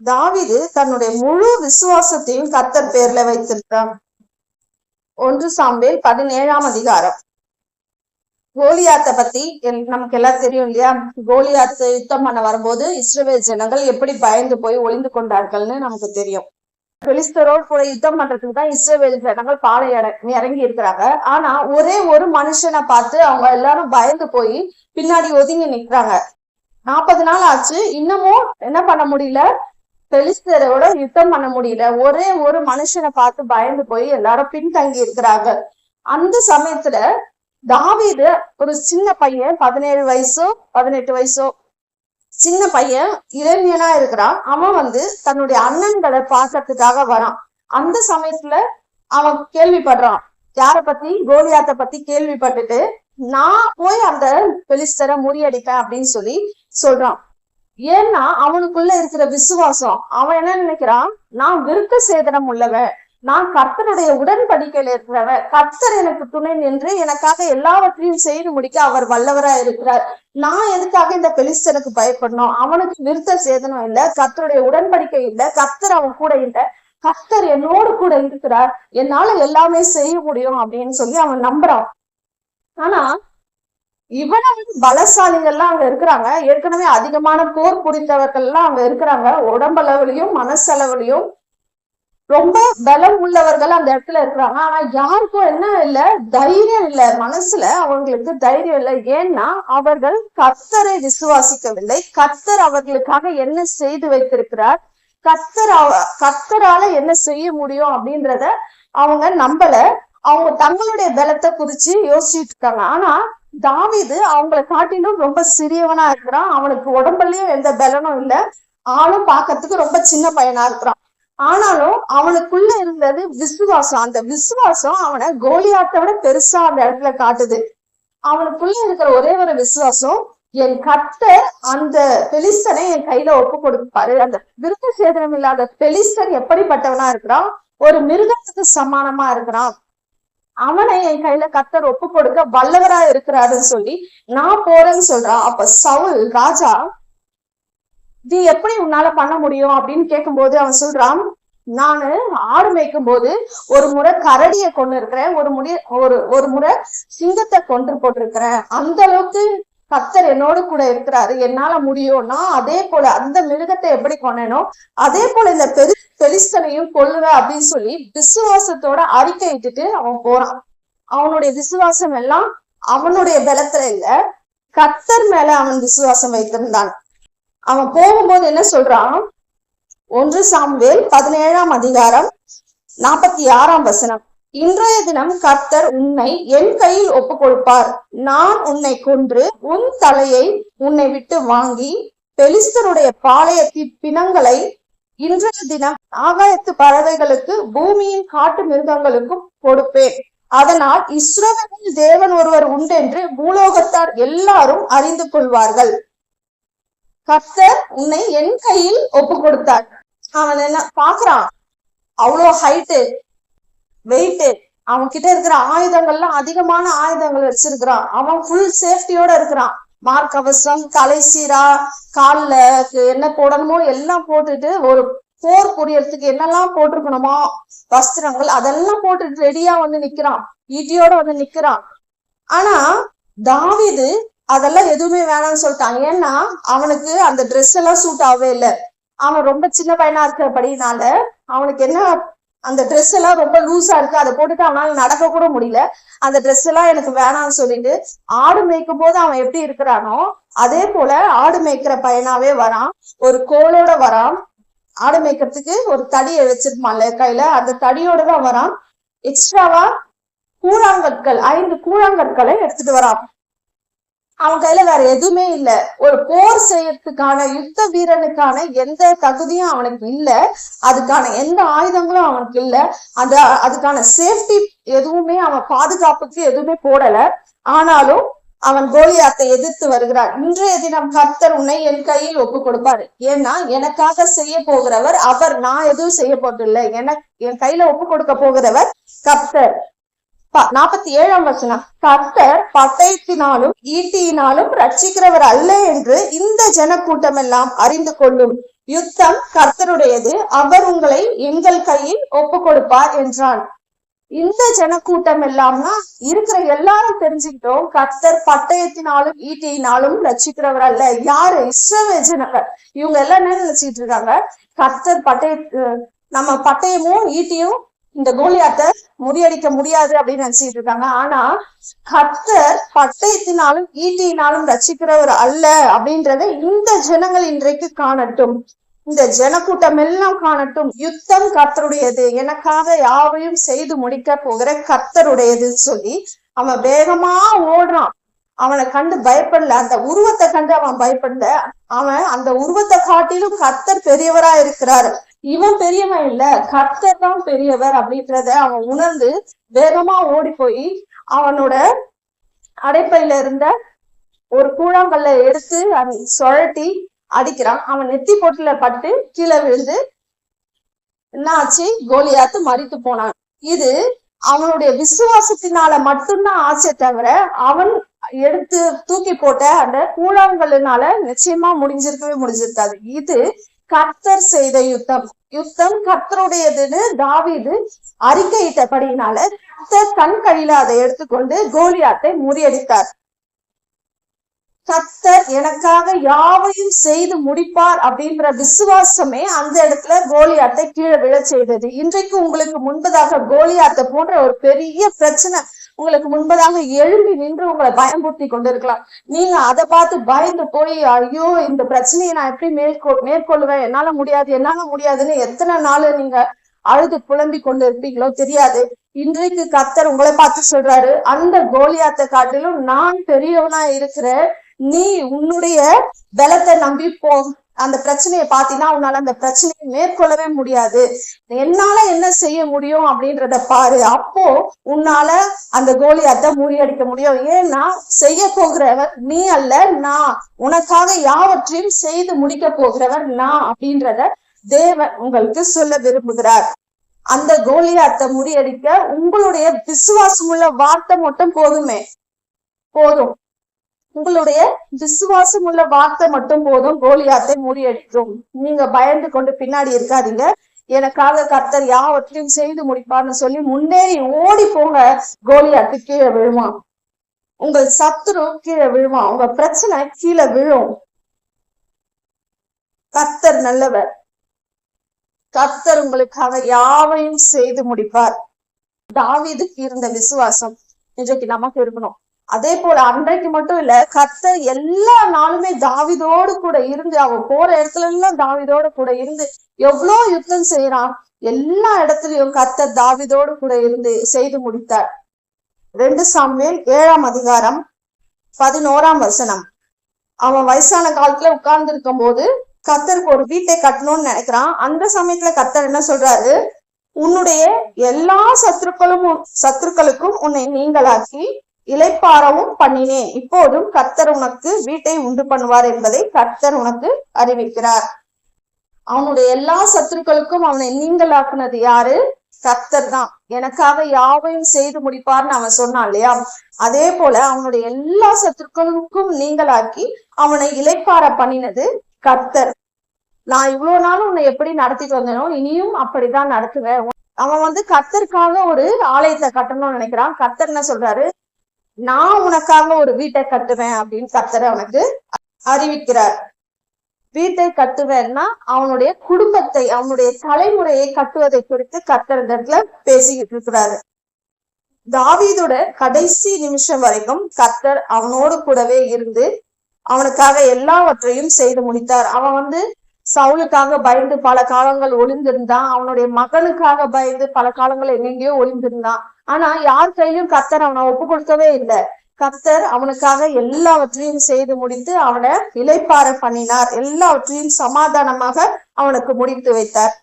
தாவிது தன்னுடைய முழு விசுவாசத்தையும் கர்த்தர் பேர்ல வைத்திருக்கிறான் ஒன்று சாம்பேல் பதினேழாம் அதிகாரம். கோலியாத்தை பத்தி நமக்கு எல்லாம் தெரியும் இல்லையா? கோலியாத்து யுத்தம் பண்ண வரும்போது இஸ்ரவேல் ஜனங்கள் எப்படி பயந்து போய் ஒளிந்து கொண்டார்கள்னு நமக்கு தெரியும். பெலிஸ்தரோடு கூட யுத்தம் பண்றதுக்கு தான் இஸ்ரேல் ஜனங்கள் பாலை இறங்கி இருக்கிறாங்க. ஆனா ஒரே ஒரு மனுஷனை பார்த்து அவங்க எல்லாரும் பயந்து போய் பின்னாடி ஒதுங்கி நிக்கிறாங்க. நாற்பது நாள் ஆச்சு. இன்னமும் என்ன பண்ண முடியல? பெலிஸ்தரோட யுத்தம் பண்ண முடியல. ஒரே ஒரு மனுஷனை பார்த்து பயந்து போய் எல்லாரும் பின்தங்கி இருக்கிறாங்க. அந்த சமயத்துல தாவீது ஒரு சின்ன பையன் பதினேழு வயசோ பதினெட்டு வயசோ சின்ன பையன் இளைஞனா இருக்கிறான். அவன் வந்து தன்னுடைய அண்ணன்களை பார்க்கறதுக்காக வரான். அந்த சமயத்துல அவன் கேள்விப்படுறான். யார பத்தி? கோலியாத்த பத்தி கேள்விப்பட்டுட்டு நான் போய் அந்த பெலிஸ்தரை முறியடிப்பேன் அப்படின்னு சொல்லி சொல்றான். ஏன்னா அவனுக்குள்ள இருக்கிற விசுவாசம். அவன் என்ன நினைக்கிறான்? நான் விருத்த சேதனம் உள்ளவன். நான் கர்த்தருடைய உடன்படிக்கையில இருக்கிறவன் கர்த்தர் எனக்கு துணை நின்று எனக்காக எல்லாவற்றையும் செய்து முடிக்க அவர் வல்லவரா இருக்கிறார். நான் எதுக்காக இந்த பெலிஸ்தனுக்கு பயப்படணும்? அவனுக்கு விருத்த சேதனம் இல்ல கர்த்தருடைய உடன்படிக்கை இல்ல கர்த்தர் அவன் கூட இல்ல கர்த்தர் என்னோடு கூட இருக்கிறார். என்னால எல்லாமே செய்ய முடியும் அப்படின்னு சொல்லி அவன் நம்புறான். ஆனா இவ்வளவு பலசாலிகள்லாம் அங்க இருக்கிறாங்க. ஏற்கனவே அதிகமான போர் புரிந்தவர்கள் எல்லாம் அங்க இருக்கிறாங்க. உடம்பளவுலயும் மனசளவுலயும் ரொம்ப பலம் உள்ளவர்கள் அந்த இடத்துல இருக்கிறாங்க. ஆனா யாருக்கும் என்ன இல்ல தைரியம் இல்ல மனசுல அவங்களுக்கு தைரியம் இல்லை. ஏன்னா அவர்கள் கத்தரை விசுவாசிக்கவில்லை. கத்தர் அவர்களுக்காக என்ன செய்து வைத்திருக்கிறார்? கத்தர் அவ- என்ன செய்ய முடியும் அப்படின்றத அவங்க நம்பல. அவங்க தங்களுடைய பலத்தை குறிச்சு யோசிச்சுட்டு இருக்காங்க. ஆனா தாவிது அவங்களை காட்டிலும் ரொம்ப சிறியவனா இருக்கிறான். அவனுக்கு உடம்புலயும் எந்த பலனும் இல்ல. ஆளும் பாக்கிறதுக்கு ரொம்ப சின்ன பையனா இருக்கிறான். ஆனாலும் அவனுக்குள்ள இருந்தது விசுவாசம். அந்த விசுவாசம் அவனை கோலியாத்தை விட பெருசா அந்த இடத்துல காட்டுது. அவனுக்குள்ள இருக்கிற ஒரே ஒரு விசுவாசம் என் கத்தர் அந்த பெலிஸ்தனை என் கையில ஒப்பு கொடுப்பாரு. அந்த விருத்த சேதனம் இல்லாத பெலிஸ்தன் எப்படிப்பட்டவனா இருக்கிறான்? ஒரு மிருகத்துக்கு சமானமா இருக்கிறான். அவனை என் கையில கத்தர் ஒப்பு கொடுக்க வல்லவரா இருக்கிறாருன்னு சொல்லி நான் போறேன்னு சொல்றான். அப்ப சவுல் ராஜா இது எப்படி உன்னால பண்ண முடியும் அப்படின்னு கேட்கும்போது அவன் சொல்றான் நானு ஆடு மேய்க்கும் போது ஒரு முறை கரடிய கொண்டு இருக்கிறேன் ஒரு முடி ஒரு ஒரு முறை சிங்கத்தை கொண்டு போட்டிருக்கிறேன். அந்த அளவுக்கு கத்தர் என்னோட கூட இருக்கிறாரு. என்னால முடியும்னா அதே போல அந்த மிருகத்தை எப்படி கொன்னேனோ அதே போல இந்த பெரு பெலிஸ்தனையும் கொல்லுவேன் அப்படின்னு சொல்லி விசுவாசத்தோட அறிக்கை இட்டுட்டு அவன் போறான். அவனுடைய விசுவாசம் எல்லாம் அவனுடைய பலத்துல இல்ல. கத்தர் மேல அவன் விசுவாசம் வைத்திருந்தான். அவன் போகும்போது என்ன சொல்றான்? ஒன்று சாம்வேல் பதினேழாம் அதிகாரம் நாற்பத்தி ஆறாம் வசனம். இன்றைய தினம் கர்த்தர் உன்னை என் கையில் ஒப்பு கொடுப்பார் நான் உன்னை கொன்று உன் தலையை உன்னை விட்டு வாங்கி பெலிஸ்தருடைய பாளையத்தின் பிணங்களை இன்றைய தினம் ஆகாயத்து பறவைகளுக்கு பூமியின் காட்டு மிருகங்களுக்கும் கொடுப்பேன். அதனால் இஸ்ரவேலில் தேவன் ஒருவர் உண்டென்று பூலோகத்தார் எல்லாரும் அறிந்து கொள்வார்கள். கர்த்தர் உன்னை என் கையில் ஒப்பு கொடுத்தார் அவன் என்ன பாக்குறான் அவ்வளோ ஹைட்டு வெயிட்டு அவன் கிட்ட இருக்கிற ஆயுதங்கள்லாம் அதிகமான ஆயுதங்கள் வச்சிருக்கிறான். அவன் ஃபுல் சேஃப்டியோட இருக்கிறான். மார்க்கவசம் தலை சீரா கால்ல என்ன போடணுமோ எல்லாம் போட்டுட்டு ஒரு போர் புரியறதுக்கு என்னெல்லாம் போட்டிருக்கணுமோ வஸ்திரங்கள் அதெல்லாம் போட்டுட்டு ரெடியா வந்து நிக்கிறான். ஈட்டியோட வந்து நிக்கிறான். ஆனா தாவீது அதெல்லாம் எதுவுமே வேணாம்னு சொல்லிட்டான் ஏன்னா அவனுக்கு அந்த ட்ரெஸ் எல்லாம் சூட் ஆகவே இல்லை. அவன் ரொம்ப சின்ன பையனா இருக்கிறபடினால அவனுக்கு என்ன அந்த ட்ரெஸ் எல்லாம் ரொம்ப லூஸா இருக்கு. அதை போட்டுட்டு அவனால நடக்க கூட முடியல. அந்த ட்ரெஸ் எல்லாம் எனக்கு வேணாம்னு சொல்லிட்டு ஆடு மேய்க்கும் போது அவன் எப்படி இருக்கிறானோ அதே போல ஆடு மேய்க்கிற பையனாவே வரான். ஒரு கோலோட வரான். ஆடு மேய்க்கிறதுக்கு ஒரு தடியை வச்சிருப்பான்ல கையில. அந்த தடியோட தான் வரான். எக்ஸ்ட்ராவா கூழாங்கற்கள் ஐந்து கூழாங்கற்களை எடுத்துட்டு வரான். அவன் கையில வேற எதுவுமே இல்ல. ஒரு போர் செய்யறதுக்கான யுத்த வீரனுக்கான எந்த தகுதியும் அவனுக்கு இல்ல. அதுக்கான எந்த ஆயுதங்களும் அவனுக்கு இல்ல. அந்த அதுக்கான சேஃப்டி எதுவுமே அவன் பாதுகாப்புக்கு எதுவுமே போடல. ஆனாலும் அவன் கோலியாத்தை எதிர்த்து வருகிறான் இன்றைய தினம் கர்த்தர் உன்னை என் கையில் ஒப்பு கொடுப்பாரு. ஏன்னா எனக்காக செய்ய போகிறவர் அவர். நான் எதுவும் செய்ய போறதில்லை எனக்கு என் கையில ஒப்பு கொடுக்க போகிறவர் கர்த்தர். நாற்பத்தி ஏழாம் வசனம். கர்த்தர் பட்டயத்தினாலும் ஈட்டியினாலும் ரட்சிக்கிறவர் அல்ல என்று இந்த ஜனக்கூட்டம் எல்லாம் அறிந்து கொள்ளும் யுத்தம் கர்த்தருடையது. அவர் உங்களை எங்கள் கையில் ஒப்பு கொடுப்பார் என்றான். இந்த ஜனக்கூட்டம் எல்லாம்னா இருக்கிற எல்லாரும் தெரிஞ்சுக்கிட்டோம். கர்த்தர் பட்டயத்தினாலும் ஈட்டியினாலும் ரட்சிக்கிறவர் அல்ல. யாரு? இஸ்ரவே ஜனங்கள். இவங்க எல்லாம் என்ன நினைச்சிட்டு இருக்காங்க? கர்த்தர் பட்டய நம்ம பட்டயமும் ஈட்டியும் இந்த கோலியாத்த முறியடிக்க முடியாது அப்படின்னு நினைச்சிட்டு இருக்காங்க. ஆனா கர்த்தர் பட்டயத்தினாலும் ஈட்டியினாலும் ரசிக்கிறவர் அல்ல அப்படின்றத இந்த ஜனங்கள் இன்றைக்கு காணட்டும். இந்த ஜனக்கூட்டம் எல்லாம் காணட்டும். யுத்தம் கர்த்தருடையது. எனக்காக யாவையும் செய்து முடிக்க போகிற கர்த்தருடையதுன்னு சொல்லி அவன் வேகமா ஓடுறான். அவனை கண்டு பயப்படல. அந்த உருவத்தை கண்டு அவன் பயப்படல. அவன் அந்த உருவத்தை காட்டிலும் கர்த்தர் பெரியவரா இருக்கிறாரு. இவன் பெரியவன் இல்ல. கர்த்தர் தான் பெரியவர் அப்படின்றத அவன் உணர்ந்து வேகமா ஓடி போய் அவனோட அடைப்பையில இருந்த ஒரு கூழாங்கல்ல எடுத்து அவன் சுழட்டி அடிக்கிறான். அவன் நெத்தி பொட்டுல பட்டு கீழே விழுந்து என்ன ஆச்சு? கோலியாத்து மறித்து போனான். இது அவனுடைய விசுவாசத்தினால மட்டும்தான் ஆச்சே தவிர அவன் எடுத்து தூக்கி போட்ட அந்த கூழாங்கல்லுனால நிச்சயமா முடிஞ்சிருக்கவே முடிஞ்சிருக்காது. இது கர்த்தர் செய்த யுத்தம். யுத்தம் கர்த்தருடையதுன்னு தாவிது அறிக்கையிட்டபடியினால கர்த்தர் கண் கையில அதை எடுத்துக்கொண்டு கோலியாத்தை முறியடித்தார். கர்த்தர் எனக்காக யாவையும் செய்து முடிப்பார் அப்படின்ற விசுவாசமே அந்த இடத்துல கோலியாத்தை கீழே விழச் செய்தது. இன்றைக்கு உங்களுக்கு முன்பதாக கோலியாத்தை போன்ற ஒரு பெரிய பிரச்சனை உங்களுக்கு முன்பதாக எழும்பி நின்று உங்களை பயம்புறுத்தி கொண்டிருக்கலாம். நீங்க அதை பார்த்து பயந்து போய் ஐயோ இந்த பிரச்சனையை நான் எப்படி மேற்கொ மேற்கொள்ளுவேன் என்னால முடியாது என்னால முடியாதுன்னு எத்தனை நாள் நீங்க அழுது புலம்பி கொண்டு இருப்பீங்களோ தெரியாது. இன்றைக்கு கத்தர் உங்களை பார்த்து சொல்றாரு அந்த கோலியாத்த காட்டிலும் நான் பெரியவனா இருக்கிறேன். நீ உன்னுடைய பலத்தை நம்பி போ. அந்த பிரச்சனையை பார்த்தீங்கன்னா உன்னால அந்த பிரச்சனையை மேற்கொள்ளவே முடியாது. என்னால என்ன செய்ய முடியும் அப்படின்றத பாரு. அப்போ உன்னால அந்த கோலியாத்தை முறியடிக்க முடியும். ஏன்னா செய்ய போகிறவர் நீ அல்ல நான். உனக்காக யாவற்றையும் செய்து முடிக்க போகிறவர் நான் அப்படின்றத தேவன் உங்களுக்கு சொல்ல விரும்புகிறார். அந்த கோலியாத்தை முறியடிக்க உங்களுடைய விசுவாசமுள்ள வார்த்தை மட்டும் போதுமே. போதும். உங்களுடைய விசுவாசம் உள்ள வார்த்தை மட்டும் போதும் கோலியாத்தை முறியடிக்கும் நீங்க பயந்து கொண்டு பின்னாடி இருக்காதீங்க. எனக்காக கர்த்தர் யாவற்றையும் செய்து முடிப்பார்னு சொல்லி முன்னேறி ஓடி போங்க. கோலியாத்து கீழே விழுவான். உங்கள் சத்துரு கீழே விழுவான். உங்க பிரச்சனை கீழே விழும். கர்த்தர் நல்லவர். கர்த்தர் உங்களுக்காக யாவையும் செய்து முடிப்பார். தாவிதுக்கு இருந்த விசுவாசம் இன்றைக்கு நமக்கு இருக்கணும். அதே போல அன்றைக்கு மட்டும் இல்ல கர்த்தர் எல்லா நாளுமே தாவிதோடு கூட இருந்து அவன் போற இடத்துல எல்லாம் தாவிதோடு கூட இருந்து எவ்வளோ யுத்தம் செய்யறான் எல்லா இடத்துலயும் கத்த தாவிதோடு கூட இருந்து செய்து முடித்தார். ரெண்டு சாமுவேல் ஏழாம் அதிகாரம் பதினோராம் வசனம். அவன் வயசான காலத்துல உட்கார்ந்து இருக்கும் போது கத்தருக்கு ஒரு வீட்டை கட்டணும்னு நினைக்கிறான். அந்த சமயத்துல கர்த்தர் என்ன சொல்றாரு? உன்னுடைய எல்லா சத்துருக்களும் சத்துருக்களுக்கும் உன்னை நீங்களாக்கி இளைப்பாறவும் பண்ணினேன் இப்போதும் கர்த்தர் உனக்கு வீட்டை உண்டு பண்ணுவார் என்பதை கர்த்தர் உனக்கு அறிவிக்கிறார். அவனுடைய எல்லா சத்துருக்களுக்கும் அவனை நீங்களாக்குனது யாரு? கர்த்தர் தான். எனக்காக யாவையும் செய்து முடிப்பார்னு அவன் சொன்னான் இல்லையா? அதே போல அவனுடைய எல்லா சத்துருக்களுக்கும் நீங்களாக்கி அவனை இளைப்பாற பண்ணினது கர்த்தர். நான் இவ்வளவு நாளும் உன்னை எப்படி நடத்திட்டு வந்தேனோ இனியும் அப்படிதான் நடத்துவேன். அவன் வந்து கர்த்தருக்காக ஒரு ஆலயத்தை கட்டணும்னு நினைக்கிறான். கர்த்தர் என்ன சொல்றாரு? நான் உனக்காக ஒரு வீட்டை கட்டுவேன் அப்படின்னு கத்தர் அவனுக்கு அறிவிக்கிறார். வீட்டை கட்டுவேன்னா அவனுடைய குடும்பத்தை அவனுடைய தலைமுறையை கட்டுவதை குறித்து கத்தர் இந்த இடத்துல பேசிக்கிட்டு இருக்கிறாரு. தாவீதோட கடைசி நிமிஷம் வரைக்கும் கத்தர் அவனோடு கூடவே இருந்து அவனுக்காக எல்லாவற்றையும் செய்து முடித்தார். அவன் வந்து சவுலுக்காக பயந்து பல காலங்கள் ஒளிந்திருந்தான். அவனுடைய மகனுக்காக பயந்து பல காலங்கள் எங்கெங்கேயோ ஒளிந்திருந்தான். ஆனா யார் கையிலும் கத்தர் அவனை ஒப்பு கொடுக்கவே இல்லை. கத்தர் அவனுக்காக எல்லாவற்றையும் செய்து முடித்து அவனை இலைப்பார பண்ணினார். எல்லாவற்றையும் சமாதானமாக அவனுக்கு முடித்து வைத்தார்.